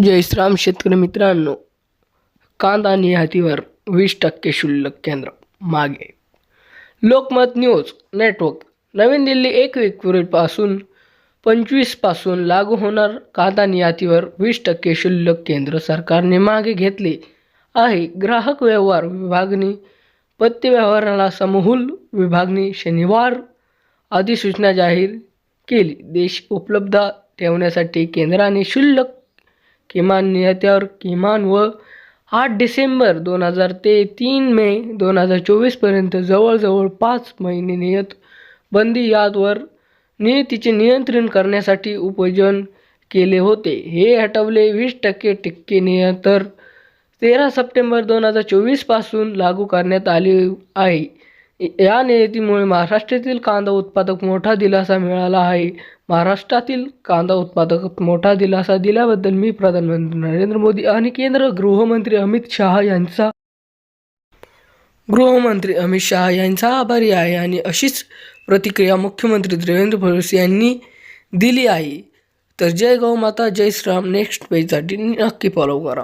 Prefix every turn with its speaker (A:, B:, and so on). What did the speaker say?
A: जय शेतकरी मित्रांनो कांदा निहातीवर वीस टक्के शुल्क केंद्र मागे. लोकमत न्यूज नेटवर्क नवीन दिल्ली एक एप्रिलपासून पंचवीसपासून लागू होणार कांदा निर्यातीवर वीस टक्के शुल्लक केंद्र सरकारने मागे घेतले आहे. ग्राहक व्यवहार विभागनी पत्ते व्यवहाराला समूल विभागने शनिवार अधिसूचना जाहीर केली. देश उपलब्ध ठेवण्यासाठी केंद्राने शुल्क किमान नियत्यावर किमान व आठ डिसेंबर दोन हजार ते तीन मे दोन हजार चोवीसपर्यंत जवळजवळ पाच महिने नियत बंदी यादवर नियतीचे नियंत्रण करण्यासाठी उपयोजन केले होते. हे हटवले वीस टक्के टक्के नियंत्रण तेरा सप्टेंबर दोन हजार चोवीसपासून लागू करण्यात आले आहे. या निर्यातीमुळे महाराष्ट्रातील कांदा उत्पादक मोठा दिलासा मिळाला आहे. महाराष्ट्रातील कांदा उत्पादक मोठा दिलासा दिल्याबद्दल मी प्रधानमंत्री नरेंद्र मोदी आणि केंद्र गृहमंत्री अमित शहा यांचा गृहमंत्री अमित शहा यांचा आभारी आहे आणि अशीच प्रतिक्रिया मुख्यमंत्री देवेंद्र फडणवीस यांनी दिली आहे. तर जय गौ माता जय श्रीराम नेक्स्ट पेजसाठी नक्की फॉलो करा.